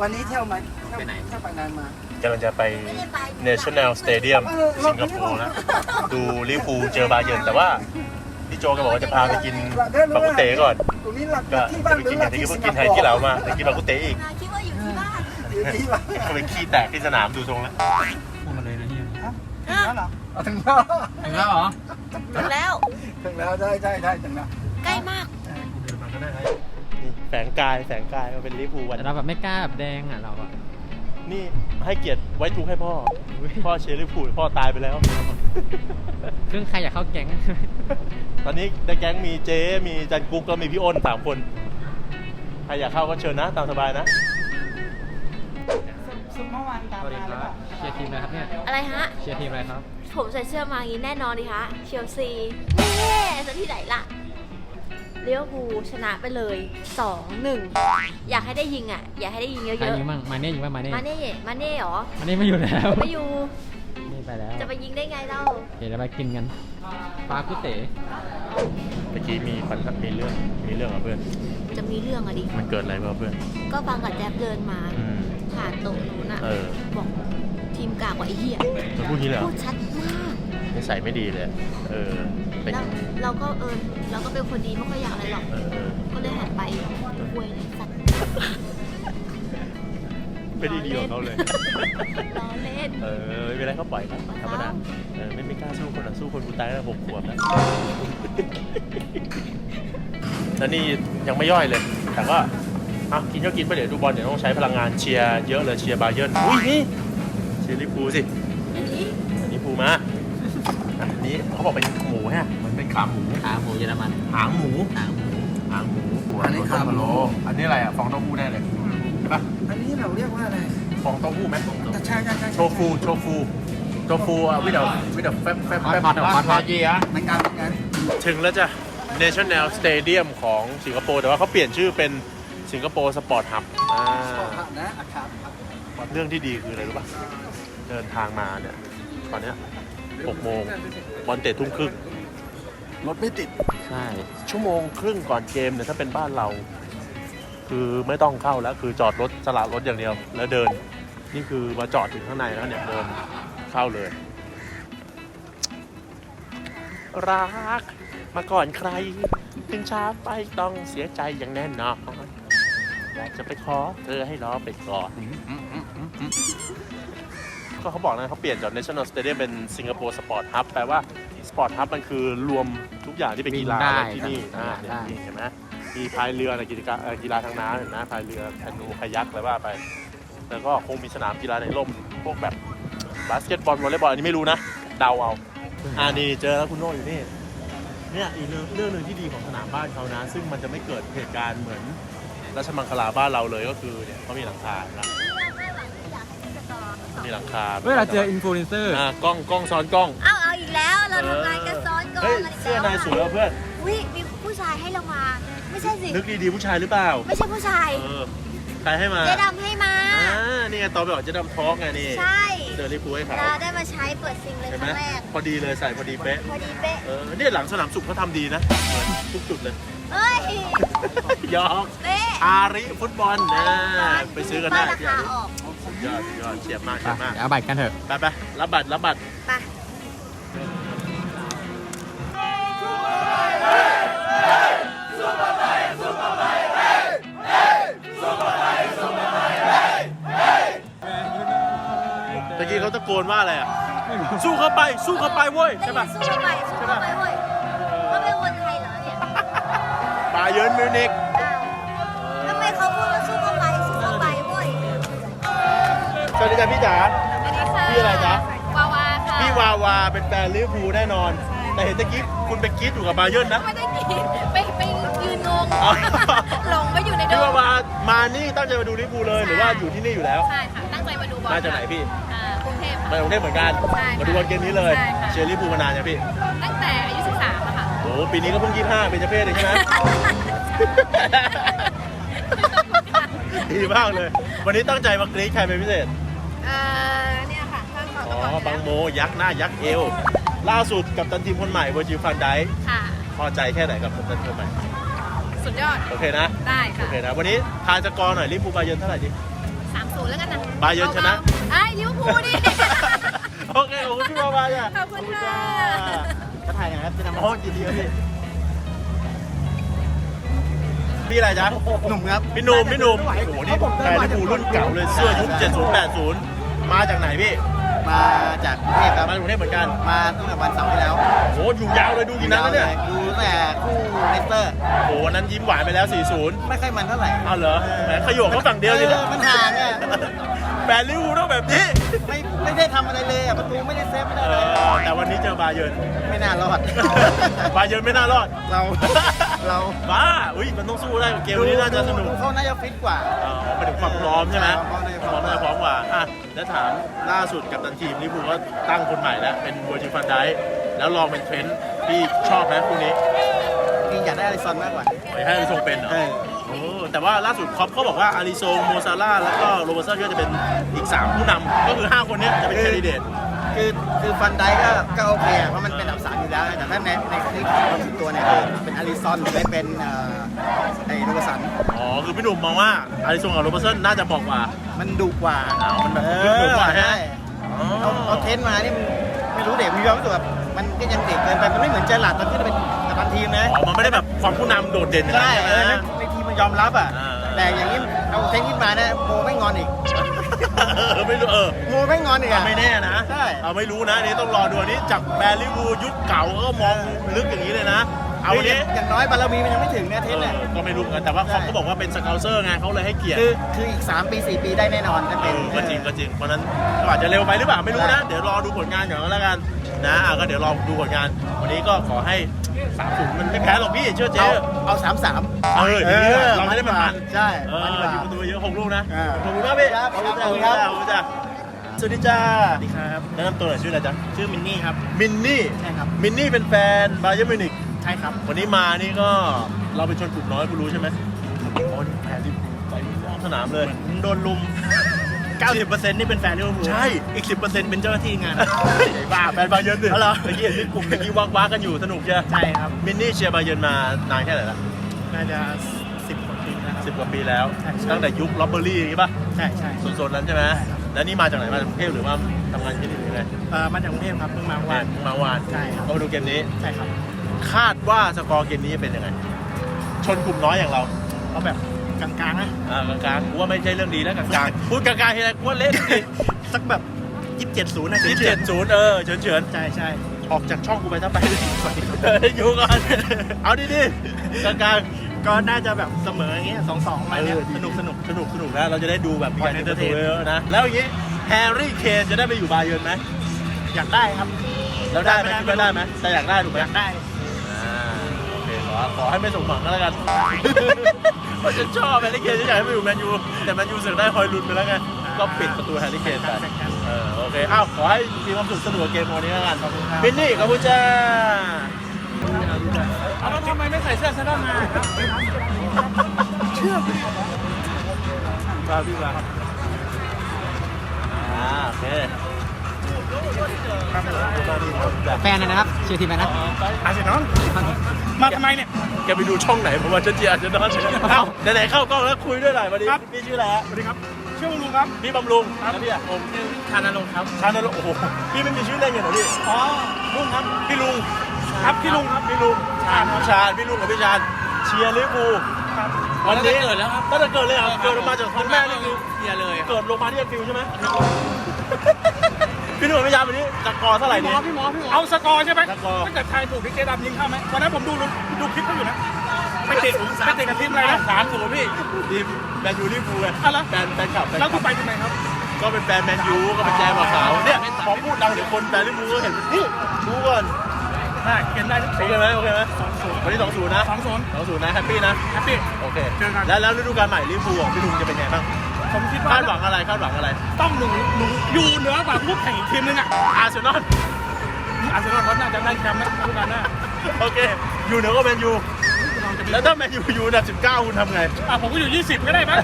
วันนี้เที่ยวไหมไปไหนเที่ยวไปนานมากำลังจะไป National Stadium เออสิงคโปร์แล้วดูลิเวอร์พูลเจอบาเยิร์นแต่ว่า พี่โจก็บอกว่าจะพาไปกินบากุเตก่อน ตรงนี้หลักก็ที่จะบ้านไปหรืกิอนหลักที่ที่เพิ่สิงงกินคไทยโปที่ร์แล้วมาแต่กินบากุเตอีกคิดว่าอยู่ที่บ้านอยู่ที่บ้านก็ไปขี้แตกที่สนามดูทรงแล้วพูดมาเลยนะเนี่ยถึงแล้วเหรอเอาถึงแล้วถึงแล้วเหรอ ถึงแล้ว ถึงแล้วใช่ใช่ใช่ถึงแล้ว ใกล้มากเดินมาก็ได้ครับนี่ แฝงกายแฝงกายมาเป็นลิเวอร์พูลวันแต่เราแบบไม่กล้าแบบแดงอะเราอะนี่ให้เกียรติไว้ทุกข์ให้พ่อ พ่อเชียร์ลิเวอร์พูลพ่อตายไปแล้วซึ่งใครอยากเข้าแก๊ง ตอนนี้ในแก๊งมีเจ๊มีจันกุ๊กแล้วมีพี่อ้นสามคน ใครอยากเข้าก็เชิญนะ ตามสบายนะ ซุปเมื่อวานตามสวัสดีมาหครือเปรัล่าบเชียร์ทีมอะไรครับเนี่ย อะไรฮะ เชียร์ทีมอะไรครับ ผมใส่เสื้อมาอย่างนี้แน่นอนดิคะเชลซีเน่จะที่ไหนล่ะ เลี้ยวภูลชนะไปเลย 2-1 อยากให้ได้ยิงอะ อยากให้ได้ยิงเยใครอะยิงบ้างมาเน่ยิงบ้างมาเน่ๆ มาเน่มาเน่เหรอมาเน่ไม่อยู่แล้วไม่อยู่ นี่ไปแล้วจะไปยิงได้ไงเล่า เดี๋ยวเราไปกินกันปลากุเต๋เมื่อกี้มีปัญหามีเรื่อง มีเรื่องกับเพื่อน จะมีเรื่องอะดิ มันเกิดอะไรกับเพื่อนก็ฟังกับแจ๊บเดินมา อืมผ่านโต๊ะนู้นอะเออบอกทีมกากกว่าไอ้เหี้ยจะพูดงี้เลยเหรพูอดชัดมากนิสัยไม่ดีเลย เออ เป็นแล้วเราก็เออเราก็เป็นคนดีไม่ค่อยอยากอะไรหรอก เออเออ ก็เลยหันไปคุยเลยสัตว์ไม่ได้ดีของเขาเลย ล้อเล่น เออไม่เป็นไรเขาปล่อยครับธรรมดาเออไม่ไม่กล้าสู้คนอะสู้คนกูตายตั้งแต่หกขวบแล้วแล้วนี่ยังไม่ย่อยเลย แต่ก็อะกินก็กินไปเดี๋ยวดูบอลเดี๋ยวต้องใช้พลังงานเชียร์เยอะเลยเชียร์บาเยิร์นอุ้ยนี่เชียร์ลิเวอร์พูลสิอันนี้ลิเวอร์พูลมาอันนี้เขาบอกเป็นหมูฮะเหมือนเป็น ขาหมูขาหมูเยอรมันหางหมูหางหมูหางหมูอันนี้ขาโลอันนี้อะไรอะฟองเต้าหู้แน่เลยใช่ปะอันนี้เราเรียกว่าอะไรฟองเต้าหู้ไหมแต่ใช่ใช่ใช่โชฟูโชฟูโชฟูอะวิดเดอวิดเดอแฟบแฟบฮอตแฟบฮอตฮอตฮอตเหมือนกันเหมือนกันถึงแล้วจ้ะ National Stadium ของสิงคโปร์แต่ว่าเขาเปลี่ยนชื่อเป็นสิงคโปร์สปอร์ตฮับขอหักนะอาคารครับเรื่องที่ดีคืออะไรรู้ป่ะ เดินทางมาเนี่ย ตอนเนี้ย6โมงบอลเตะทุ่มครึ่ง รถไม่ติด ใช่ ชั่วโมงครึ่งก่อนเกมเนี่ยถ้าเป็นบ้านเรา คือไม่ต้องเข้าแล้ว คือจอดรถสละรถอย่างเดียว แล้วเดิน นี่คือมาจอดถึงข้างในแล้วเนี่ยเดินเข้าเลย รัก มาก่อนใคร ถึงช้าไปต้องเสียใจอย่างแน่นอนอยากจะไปขอเธอให้รอไปก่อนก็เขาบอกนะเขาเปลี่ยนจาก National Stadium เป็น Singapore Sport Hub แปลว่า Sport Hub มันคือรวมทุกอย่างที่เป็นกีฬาวิ่งได้ไว้ที่นี่อ่าเนี่ยได้ นี่เห็นไหมมีพายเรือในกิจกรรมเอ่อกีฬาทางน้ำเห็นไหมพายเรือแคนูคายักอะไรว่าไป แล้วก็คงมีสนามกีฬาในร่มพวกแบบบาสเกตบอลวอลเลย์บอลอันนี้ไม่รู้นะเดาเอาอ่านี่เจอแล้วคุณโน่อยู่นี่เนี่ยอีกเรื่องเรื่องหนึ่งที่ดีของสนามบ้านเขานะ ซึ่งมันจะไม่เกิดเหตุการณ์เหมือนราชมังคลาบ้านเราเลยก็คือเนี่ยเขามีหลังคานะมีหลังคา เวลาเจออินฟลูเอนเซอร์ อ่ากล้องกล้องซ้อนกล้อง เอา เอาอีกแล้วเราทำงานกันซ้อนก่อนเฮ้ยกันอีกเสื้อแล้วนายสวยแล้วเพื่อน วิมีผู้ชายให้เรามา ไม่ใช่สินึกดีๆผู้ชายหรือเปล่า ไม่ใช่ผู้ชายเออ ใครให้มาเจ๊ดำให้มา อ่านี่ไงตอนไปออกเจะดำทอล์กไงนี่ ใช่ เดินรีพูให้เขาเราได้มาใช้เปิดซิงเลยเห็นคไหมรั้งแรก พอดีเลยใส่พอดีเป๊ะ พอดีเป๊ะ เออเนี่ยหลังสนามสุขเขาทำดีนะเหมือนทุกจุดเลย เอ้ย ยอกเป๊ะอาริฟุตบอลนะไปซื้อกันได้ป้ายราที่คาอาริออก สุดยอดสุดยอดเฉียบมากไปเฉียบมากเดี๋ยวเอาบัตรกันเถอะ ไปไปรับบัตรรับบัตร ไป นว่าอะไรอะ สู้เข้าไป สู้เข้าไปเว้ยได้ใช่ยิปะนสู้เข้าไปสู้เข้าไปเว้ยเขาเป็นคนไทยเหรอเนี่ยบาเยิร์นมิวนิกอ้าวทำไมเขาพูดว่าสู้เข้าไป สู้เข้าไปเว้ยสวัสดีจ้ะพี่จ๋า สวัสดีค่ะพี่อะไรจ๊ะ วาวาค่ะพี่วาวาเป็นแฟนลิเวอร์พูลแน่นอน แต่เห็นตะกี้คุณไปกรีดอยู่กับบาเยิร์นนะ ไม่ได้กินไปไปยืนงงอ๋อ หลงไปอยู่ในโดพี่มวาวามานี่ตั้งใจมาดูลิเวอร์พูลเลย หรือว่าอยู่ที่นี่อยู่แล้ว ใช่ค่ะ ตั้งใจมาดูบอลมาจากไหนพี่อ่ากรุงเทพมาจากกรุงเทพเหมือนกัน ใช่ค่ะมาดูบอลเกมนี้เลย ใช่ค่ะ เชียร์ลิเวอร์พูลมานานยังพี่ ตั้งแต่อายุ 13อะค่ะ โอ้โหปีนี้ก็เพิ่ง 25 เป็นเจ้าเพศเองใช่ไหม ดีมากเลย วันนี้ตั้งใจมากรี๊ดใครเป็นพิเศษ เอ่อเนี่ยค่ะท่านขออ๋อบังโม ยักษ์หน้ายักษ์เอว ล่าสุดกับตันทีมคนใหม่เวอร์จิลฟันไดค์ค่ะ พอใจแค่ไหนกับตันทีมคนใหม่ สุดยอด โอเคนะ ได้โอค่ะ เคนะ วันนี้ทายสกอร์หน่อยลิเวอร์พูลบาเยิร์นเท่าไหร่ดิศู นย์แล้วกันนะบาเยิร์นชนะ ไอ้ยลิเวอร์พูลดิ โอเคขอบคุณพี่บาบาจ้ะขอบคุณค่ะจะถ่ายอย่างนั้นจะนำโอ้ยินดีครับพี่พี่อะไรจ๊ะหนุ่มครับพี่หนุ่มพี่หนุ่มโอ้โหนี่แฟนลิเวอร์พูลรุ่นเก่าเลยเสื้อยุค70 80 มาจากไหนพี่มาจากกรุงเทพครับมาจากกรุงเทพเหมือนกันมาตั้งแต่วันเสาร์ที่แล้วโอ้โหอยู่ยาวเลยดูกี่นัดแล้วเนี่ย ดูตั้ง แต่คู่เลสเตอร์ โอ้โหวันนั้นยิ้มหวานไปแล้ว 40ไม่ค่อยมันเท่าไหร่เอาเหรอแหมขยโยกเขาฝั่งเดียวเลยนะออมันห่างอะแฟนลิเวอร์พูลต้องแบบนี้ไม่ไม่ได้ทำอะไรเลยอะประตูไม่ได้เซฟไม่ได้เออะไรอแต่วันนี้เจอบาเยิร์น ไม่น่ารอด บาเยิร์นไม่น่ารอดเราเราบ้าอุ้ยมันต้องสู้ได้เกมวันนี้น่าจะสนุกดูเขาน่าจะฟิตกว่าเออไปถึงความพร้อมใช่ไหมความพร้อมความน่าจะพร้อมกว่าอะแล้วถามล่าสุดกับตันทีมลิเวอร์พูลก็ตั้งคนใหม่แล้วเป็นเวอร์จิฟันไดแล้วลองเป็นเทรนด์ พี่ชอบไหมคู่นี้จริงอยากได้อาริซอนมากกว่าปล่อยให้อาริโซเป็นเหรอใช่โอ้แต่ว่าล่าสุดครอปเขาบอกว่าอาริโซโมซาร่าแล้วก็โรเบร์ตสันก็จะเป็นอีก 3 ผู้นำก็คือ 5 คนเนี้ยจะเป็นแคนดิเดต คือคือฟันไดก็ก็โอเคอะเพราะมันเป็นอันดับสามอยู่แล้วนะแต่ถ้าในในคลิปความส่วนตัวเนี่ยคือเป็นอาริซอนหรือไม่เป็นเอ่อไอ้ลูกสันอ๋อ คือพี่หนุ่มมองว่าอาริโซกับโรเบร์ตสันน่าจะบอกว่า มันดุกว่าอ้าวมันแบบเอดุกว่าฮะใช่เอาเอาเทนมานี่มันไม่รู้เด็กมีความรู้สึกแบบ มันก็ยังเด็กเกินไปมันไม่เหมือนเจอหลาดตอนที่เราเป็นกัปตันทีมนะอ๋อมันไม่ได้แบบความผู้นำโดดเด่นอย่างใช่นั้นเอใช่อไหมในทีมมันยอมรับอะอ่า แต่อย่างนี้เอาเทนขึ้นมาเนี่ยโมไม่งอนอีกเออไม่รู้เออโมไม่งอนอีกอะ ไม่แน่นะใช่ เอาไม่รู้นะอันนี้ต้องรอดูอันนี้จากแบรลิวูยุคเก่าก็มองลึกอย่างนี้เลยนะ เอาอันนี้อย่างน้อยบารมีมันยังไม่ถึงนะเทนเนี่ย เออก็ไม่รู้เหมือนกันแต่ว่าเขาใช่ ก็บอกว่าเป็นสเกลเซอร์ไงเขาเลยให้เกียรติคือคืออีก 3 ปี 4 ปีได้แน่นอนถ้าเอเป็น อก็จริงก็จริงเพราะฉะนั้นก็อาจจะเร็วไปหรือเปล่าไม่รู้นะเดี๋ยวรอดูผลงานก่อนก็แล้วกัน นะอะก็เดี๋ยวรอดูผลงาน วันนี้ก็ขอให้สามศูนย์มันไม่แพ้หรอกพี่เชื่อเจ๊เอาเอาสามสามเอออย่างนี้แหละเราจะได้มันมันใช่เออมันกว่ายิงประตูเยอะหกลูกนะอ่า ขอบคุณมากพี่ครับขอบคุณขอบคุณจ้าครับ ขอบคุณจ้าสวัสดีจ้าสวัสดีครับแนะนำตัวหน่อยชื่ออะไรจ๊ะชื่อมินนี่ครับ มินนี่ใช่ครับ มินนี่เป็นแฟนบาเยิร์นมิวนิกใช่ครับวันนี้มานี่ก็เราเป็นชนกลุ่มน้อยคุณรู้ใช่ไหมโอ้นี่แพ้ที่ใจรอบสนามเลย โดนลุม 90%นี่เป็นแฟนลิเวอร์พูลใช่ อีก 10%เป็นเจ้าหน้าที่งานไอ้บ้าแฟนบาเยิร์นดิเอาเหรอ เมื่อกี้เห็นที่กลุ่มเมื่อกี้วักวักกันอยู่สนุกใช่ไหมใช่ครับ มินนี่เชียร์บาเยิร์นมานานแค่ไหนละน่าจะ 10กว่าปีแล้วครับ สิบกว่าปีแล้ว ใช่ใช่ ตั้งแต่ยุคล็อบเบอรี่อย่างงี้ป่ะใช่ใช่โซนๆนั้นใช่ไหมใช่ครับแล้วนี่มาจากไหนมาจากกรุงเทพหรือว่าทำงานที่นี่หรือไงเอ่อมาจากกรุงเทพครับเพิ่งมาเมื่อวานมาวานใช่ครับ ก็มาดูเกมนี้ ใช่ครับคาดว่าสกอร์เกมนี้จะเป็นยังไง ชนกลุ่มน้อยอย่างเรา เอาแบบ กลางๆนะอ่ากลางๆกูว่าไม่ใช่เรื่องดีแล้วกลางๆพูดกลางๆทีไรกูว่าเล่นดิสักแบบ27-0นะยี่สิบเจ็ดศูนย์เออเฉินเฉินใช่ใช่ๆออกจากช่องกูไปซะไปเอออยู่ก่อนเอาดีๆกลางก็น่าจะแบบเสมออย่างเงี้ย2-2ๆมาเนี่ยเออสนุกสนุกสนุกสนุกนะเราจะได้ดูแบบมีการ Point เอนเตอร์เทน entertain เยอะๆนะแล้วอย่างนี้แฮร์รี่เคนจะได้ไปอยู่บาเยิร์นไหมอยากได้ครับแล้วได้ไหมได้คิดไม่ว่าได้ได้ไหมแต่อยากได้ถูกไหมอยากได้อ่าโอเคขอขอให้ไม่สมหวังก็แล้วกัน เพราะฉันชอบแฮร์รี่เคนฉันอยากให้ไปอยู่แมนยูแต่แมนยูเสือกได้ฮอยลุนไปแล้วไงก็ปิดประตูแฮร์รี่เคนไปแข่งกันเออโอเคอ้าวขอให้มีความสุขสนุกกับเกมวันนี้แล้วกันขอบคุณครับบินนี่ขอบคุณจ้าเอาแล้วทำไมไม่ใส่เสื้อซะด้านมาครับครับพี่มาอ่าโอเค แฟนนะครับเชียร์ทีมอะไรนะอาร์เซนอลมาทำไมเนี่ยแกไปดูช่องไหนผมว่าฉันเจียร์อาร์เจะนอนเอ้าไหนๆเข้ากล้องแล้วคุยด้วยหน่อยวันนี้ครับพี่ชื่ออะไรฮะสวัสดีครับชื่อลุงครับพี่บำรุงแล้วพี่อะผมชานรงค์ครับชาญนรงค์โอ้โหพี่ไม่มีชื่อเล่นอย่างเหรอพี่อ๋อลุงครับพี่ลุงครับพี่ลุงครับพี่ลุงชาญพี่ชาญพี่ลุงกับพี่ชาญเชียร์ลิเวอร์พูลครับวันนี้เกิดแล้วครับตั้งแต่เกิดเลยเหรอเกิดลงมาจากคุณแม่นี่คือเชียร์เลยเกิดลงมาที่แอนฟิลด์ใช่ไหม พี่หนุ่มพี่ยามวันนี้สกอร์เท่าไหร่พี่หมเนี่อย พี่หมอพี่หมอเอาสกอร์ใช่ไหมสกอร์ ถ้าเกิดไทยถูกพี่เจดำยิงเข้าไหมวันนั้นผมดูดูคลิปเขาอยู่นะไปติดไปติดกับทีมอะไรนะ สามศูนย์พี่ทีมแมนยูลิเวอร์พูลไงอะแล้ว แฟนแฟนคลับแฟนแล้วคคุลัณบไปที่ไหนครับ ก็เป็นแฟนแมนยูก็เป็นแจมขาวเนี่ยพอพูดดังเดี๋ยวคนแฟนลิเวอร์พูลก็เห็นนี่ดูก่อนได้เกินได้ทุกโอสีเคไหมโอเคไหมสองศูนย์วันนี้สองศูนย์นะสองศูนย์สองศูนย์นะแฮปปี้นะ แฮปปี้ โอเค เจอกัน แล้วแล้วฤดูกาลใหม่ลิเวอร์พูลของพี่ลุงจะเป็นไงบ้าง ผมคิดว่าคาดหวังอะไรคาดหวังอะไรต้องหนูหนูอยู่เหนือกว่าคู่แข่งอีกทีมนึงอะอาร์เซนอลอาร์เซนอลเขาน่าจะได้แชมป์นะฤดูกาลหน้าโอเค อยู่เหนือกว่าแมนยูแล้วถ้าแมนยูอยู่อันดับ19คุณทำไงอะผมก็อยู่ 20 ก็ได้มั้ง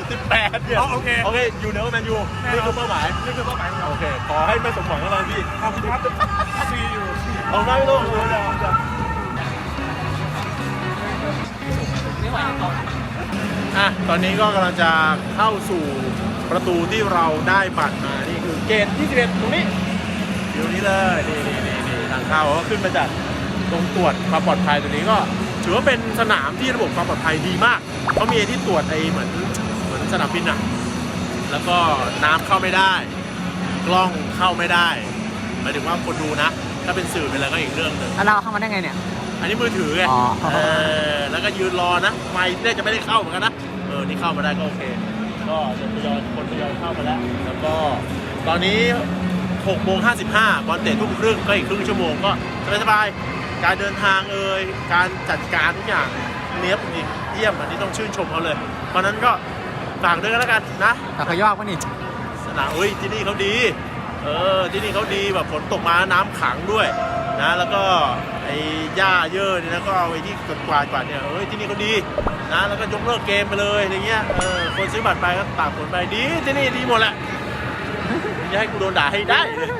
18เนี่ยอ๋อโอเคโอเคอยู่เหนือกว่าแมนยูนี่คือเป้าหมายนี่คือเป้าหมายของเราโอเคขอให้ไม่สมหวังกับเราพี่ขอบคุณครับซีอยู่ขอบคุณมากพี่โต้งขอบคุณครับอะ อะตอนนี้ก็กำลังจะเข้าสู่ประตูที่เราได้บัตรมานี่คือเกตที่11ตรงนี้อยู่นี่เลยนี่นี่นี่นี่ทางเข้าก็ขึ้นมาจากตรงตรวจความปลอดภัยตัวนี้ก็ถือว่าเป็นสนามที่ระบบความปลอดภัยดีมากเขามีไอ้ที่ตรวจไอ้เหมือนเหมือนสนามบินอะแล้วก็น้ำเข้าไม่ได้ กล้องเข้าไม่ได้หมายถึงว่าคนดูนะ ถ้าเป็นสื่อเป็นอะไรก็อีกเรื่องหนึ่งแล้วเราเข้ามาได้ไงเนี่ย อันนี้มือถือไงอ๋อเออแล้วก็ยืนรอนะไม่เนี่ยจะไม่ได้เข้าเหมือนกันนะเออนี่เข้ามาได้ก็โอเค ก็จะทยอยคนทยอยเข้ามาแล้ว แล้วก็ตอนนี้6โมง55บอลเตะทุ่มครึ่งก็อีกครึ่งชั่วโมงก็สบายๆการเดินทางเอ่ยการจัดการทุกอย่างเนี้ยบจริงเยี่ยมอันนี้ต้องชื่นชมเขาเลย เพราะฉะนั้นก็ฝากด้วยกันแล้วกันนะแต่เขายอกวะนี่สนามเอ้ยที่นี่เขาดี เออที่นี่เขาดีแบบฝนตกมาน้ำขังด้วย นะแล้วก็ไอ้หญ้าเยอะเนี่ยนะก็เอาไอ้ที่กวาดกวาดๆเนี่ยเอ้ยที่นี่เขาดีนะแล้วก็ยกเลิกเกมไปเลยอย่างเงี้ยเออคนซื้อบัตรไปก็ตากฝนไปดีที่นี่ดีหมดแหละจะให้กูโดนด่าให้ได้เลย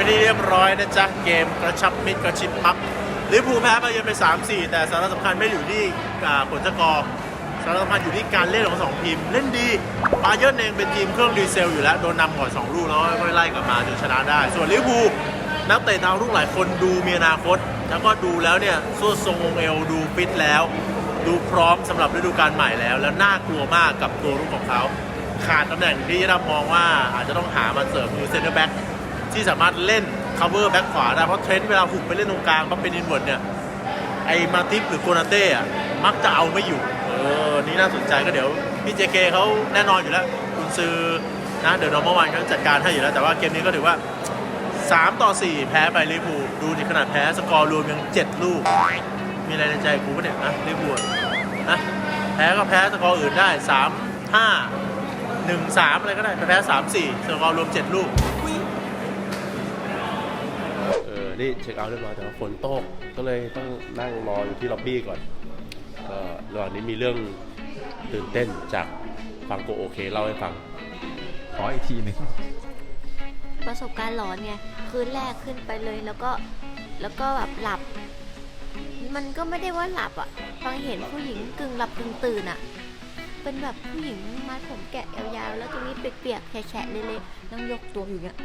ไปเป็นที่เรียบร้อยนะจ๊ะ เกมกระชับมิตรกระชิบมับลิเวอร์พูลแพ้ไปยังไป 3-4 แต่สาระสำคัญไม่อยู่ที่ผลสกอร์สาระสำคัญอยู่ที่การเล่นของสองทีม เล่นดีบาเยิร์นเองเป็นทีมเครื่องดีเซลอยู่แล้ว โดนนำก่อน2ลูกแล้วก็ไล่กลับมาจนชนะได้ ส่วนลิเวอร์พูลนักเตะดาวรุ่งหลายคนดูมีอนาคต แล้วก็ดูแล้วเนี่ยส่วทรงองเอวดูฟิตแล้ว ดูพร้อมสำหรับฤดูกาลใหม่แล้ว แล้วน่ากลัวมากกับตัวรุ่งของเขา ขาดตำแหน่งที่ยะดำมองว่าอาจจะต้องหามาเสริมคือเซนเตอร์แบ็ก ที่สามารถเล่น cover แบ็กขวาได้ เพราะเทรนต์เวลาหุบไปเล่นตรงกลางปั๊บเป็นอินเวิร์ดเนี่ย ไอมาติฟหรือโกนาเต้อะมักจะเอาไม่อยู่ เออ นี่น่าสนใจก็เดี๋ยว พี่เจเคเขาแน่นอนอยู่แล้ว คุณซื้อนะเดี๋ยวนองเมื่อวานเขาจัดการให้อยู่แล้ว แต่ว่าเกมนี้ก็ถือว่า 3 ต่อ 4 แพ้ไปลิเวอร์พูลดูดิขนาดแพ้สกอร์รวมยัง 7 ลูก มีอะไรในใจกูปะเนี่ยนะลิเวอร์พูลนะแพ้ก็แพ้สกอร์อื่นได้ 3 5 1 3 อะไรก็ได้ไปแพ้ 3 4 สกอร์รวม 7 ลูก เออนี่เช็คเอาท์เรียบร้อยแต่ว่าฝนตกก็เลยต้องนั่งรออยู่ที่ล็อบบี้ก่อนก็ระหว่างนี้มีเรื่องตื่นเต้นจากฟังโกโอเคเล่าให้ฟัง ขออีกทีหนึ่งประสบการณ์หลอนไงคืนแรกขึ้นไปเลยแล้วก็แล้วก็แบบหลับ มันก็ไม่ได้ว่าหลับอะฟังเห็นผู้หญิงกึ่งหลับกึ่งตื่นอะ เป็นแบบผู้หญิงมัดผมแกะยาวๆแล้วตรงนี้เปียกๆแฉะๆเละๆนั่งยกตัวอยู่เนี้ย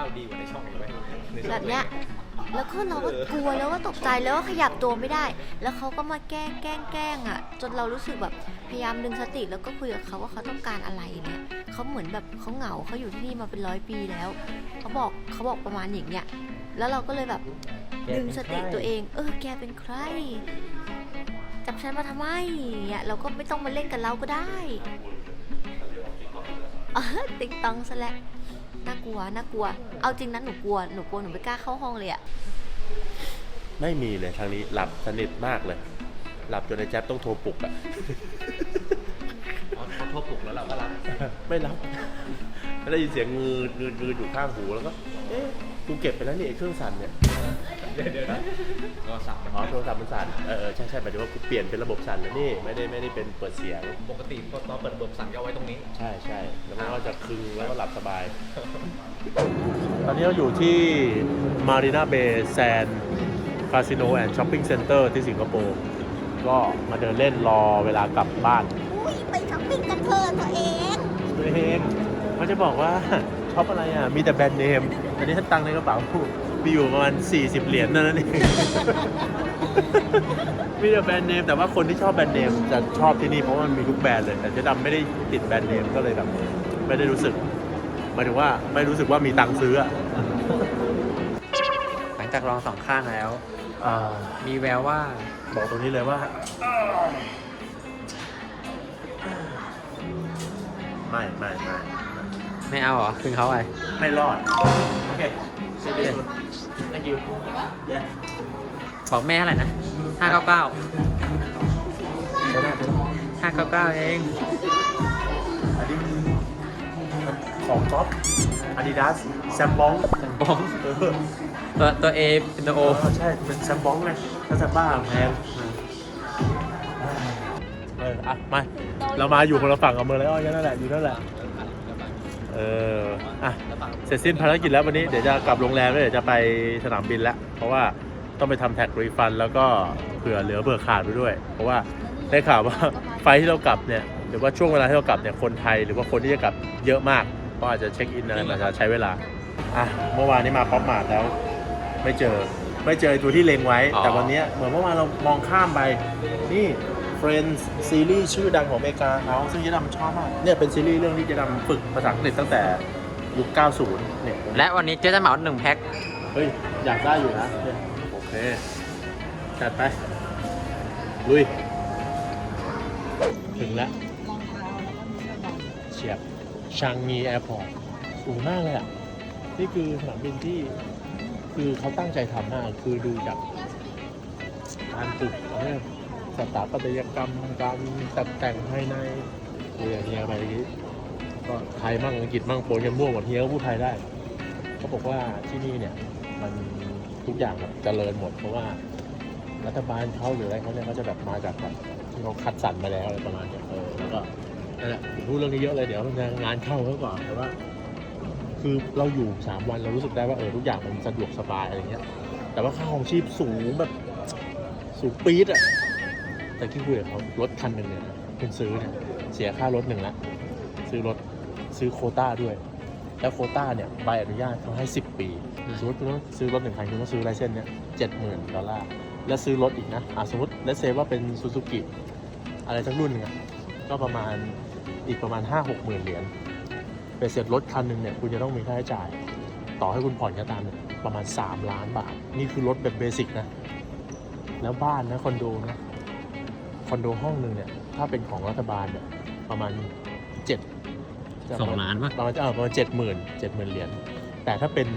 เล่าดีกว่าในช่องอีกไหมในช่องแบบเนี้ยแล้วก็เราก็กลัวแล้วก็ตกใจแล้วก็ขยับตัวไม่ได้ แล้วเขาก็มาแกล้งแกล้งแกล้งอะ จนเรารู้สึกแบบพยายามดึงสติแล้วก็คุยกับเขาว่าเขาต้องการอะไรเนี่ยเขาเหมือนแบบเขาเหงาเขาอยู่ที่นี่มาเป็นร้อยปีแล้วเขาบอกเขาบอกประมาณอย่างเนี้ยแล้วเราก็เลยแบบดึงสติตัวเอง เออแกเป็นใครจับฉันมาทำไมเนี่ยเราก็ไม่ต้องมาเล่นกับเราก็ได้เออติ๊งตองซะแล้ว น่ากลัวน่ากลัว เอาจริงนะหนูกลัวหนูกลัวหนูไม่กล้าเข้าห้องเลยอะไม่มีเลยทางนี้หลับสนิทมากเลย หลับจนในแจ๊บต้องโทรปลุกอะ อ๋อเขาโทรปลุกแล้วเราก็รับไม่รับไม่ได้ยินเสียงงืดงืดงืดอยู่ข้างหูแล้วก็ เอ๊ะกูเก็บไปแล้วนี่ไอ้เครื่องสั่นเนี่ย เดี๋ยวเดี๋ยวนะก็สับมันอ๋อโทรศัพท์มันสั่นเออเออใช่ใช่หมายถึงว่ากูเปลี่ยนเป็นระบบสั่นแล้วนี่ไม่ได้ไม่ได้เป็นเปิดเสียง ปกติพอตอนเปิดระบบสั่งก็เอาไว้ตรงนี้ ใช่ใช่แล้วมันก็จะคึงแล้วก็หลับสบาย ตอนนี้เราอยู่ที่ Marina Bay Sand Casino and Shopping Center ที่สิงคโปร์ก็มาเดินเล่นรอเวลากลับบ้านอุ้ยไปช้อปปิ้งกันเถอะตัวเองตัวเองเขาจะบอกว่าชอบอะไรอะ มีแต่แบรนด์เนม อันนี้ฉันตังค์ในกระเป๋า มีอยู่ประมาณ 40 เหรียญเท่านั้นเอง มีแต่แบรนด์เนมแต่ว่าคนที่ชอบแบรนด์เนมจะชอบที่นี่เพราะว่ามันมีทุกแบรนด์เลย แต่เจ๊ดำไม่ได้ติดแบรนด์เนมก็เลยแบบไม่ได้รู้สึกหมายถึงว่าไม่รู้สึกว่ามีตังค์ซื้ออะหลังจากลองสองข้างแล้ว อ่ามีแววว่า บอกตรงนี้เลยว่า ไม่ไม่ไม่ไม่เอาเหรอคืนเขาไปไม่รอด โอเคเสร็จแล้ว thank you yeah บอกแม่เท่าไหร่นะห้าเก้าเก้าใช่ได้ใช่ได้ห้าเก้าเก้าเองอันนี้มันของท็อป Adidas แซมบองบองเออตัวตัวเอเป็นตัวโอโอ้ใช่ เป็นแซมบองไงถ้าแซมบ้าแพงเอออะมา เรามาอยู่คนละฝั่งกับเมืองไลออนกันนั่นแหละอยู่นั่นแหละ เอออะเสร็จสิ้นภารกิจแล้ววันนี้เดี๋ยวจะกลับโรงแรมแล้วเดี๋ยวจะไปสนามบินแล้ว เพราะว่าต้องไปทำแท็กรีฟัน แล้วก็เผื่อเหลือเผื่อขาดไปด้วย เพราะว่าได้ข่าวว่าไฟที่เรากลับเนี่ยหรือว่าช่วงเวลาที่เรากลับเนี่ยคนไทยหรือว่าคนที่จะกลับเยอะมากเพราะอาจจะเช็คอินอะไรมันจะใช้เวลาอะเมื่อวานนี้มาป๊อปมาร์ทแล้ว ไม่เจอไม่เจอตัวที่เล็งไว้ แต่วันนี้เหมือนเมื่อวานเรามองข้ามไปนี่ Friends ซีรีส์ชื่อดังของอเมริกาเขาซึ่งเจ๊ดำชอบมากเนี่ยเป็นซีรีส์เรื่องที่เจ๊ดำฝึกภาษาอังกฤษตั้งแต่ยุค 90 เนี่ยและวันนี้เจ๊จะเหมาหนึ่งแพ็คเฮ้ย อยากได้อยู่นะเนี่ยโอเค จัดไป ลุย ถึงแล้วเฉียบชางงีแอร์พอร์ตสูงมากเลยอะ นี่คือสนามบินที่คือเขาตั้งใจทำมาก คือดูจากการตึกเนี่ย สถาปัตยกรรมการตกแต่งภายในเรียเฮียไปนี้ก็ไทยมั่งอังกฤษมั่งปนกันมั่วหมดเฮียก็พูดไทยได้เขาบอกว่าที่นี่เนี่ย มันทุกอย่างแบบเจริญหมด เพราะว่ารัฐบาลเขาหรืออะไรเขาเนี่ยเขาจะแบบมาจากแบบที่เขาคัดสรรมาแล้วอะไรประมาณเนี้ยเออแล้วก็นั่นแหละผมพูดเรื่องนี้เยอะเลยเดี๋ยวมันงานเข้าเขาก่อนแต่ว่า คือเราอยู่สามวันเรารู้สึกได้ว่าเออทุกอย่างมันสะดวกสบายอะไรเงี้ยแต่ว่าค่าของชีพสูงแบบสูงปี๊ดอะ แต่ที่คุยกับเขารถคันหนึ่งเนี่ยคุณซื้อเนี่ยเสียค่ารถหนึ่งละซื้อรถซื้อโคต้าด้วย แล้วโคต้าเนี่ยใบอนุญาตเขาให้ 10 ปีสมมติคุณต้องซื้อรถหนึ่งคันคุณต้องซื้อไลเซนส์เนี่ยเจ็ดหมื่นดอลลาร์แล้วซื้อรถอีกนะอะสมมติเลสเซว่าเป็นซูซูกิอะไรสักรุ่นหนึ่งอะก็ประมาณอีกประมาณ 5 6หมื่นเหรียญเป็นเสร็จรถคันหนึ่งเนี่ยคุณจะต้องมีค่าใช้จ่าย ต่อให้คุณผ่อนก็ตามเนี่ยประมาณ 3 ล้านบาท นี่คือรถแบบเบสิกนะ แล้วบ้านนะคอนโดนะ คอนโดห้องหนึ่งเนี่ย ถ้าเป็นของรัฐบาลเนี่ยประมาณเจ็ดสองล้านปะประมาณเออประมาณเจ็ดหมื่นเจ็ดหมื่นเหรียญแต่ถ้าเป็น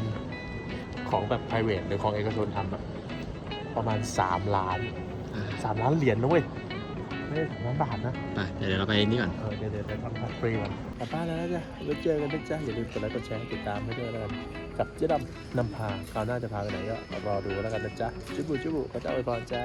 ของแบบ private หรือของเอกชนทำอะประมาณสามล้านสามล้านเหรียญนะเว้ยไม่ใช่สามล้านบาทนะไปเดี๋ยวเราไปนี่ก่อน เออเดี๋ยวเดี๋ยวไปทำพัดฟรีก่อนกลับบ้านแล้วนะจ๊ะแล้วเจอกันนะจ๊ะอย่าลืมกดไลค์กดแชร์ติดตามให้ด้วยแล้วกันกับเจ๊ดำนำพาคราวหน้าจะพาไปไหนก็รอดูแล้วกันนะจ๊ะจุบุจุบุพระเจ้าอวยพรจ้า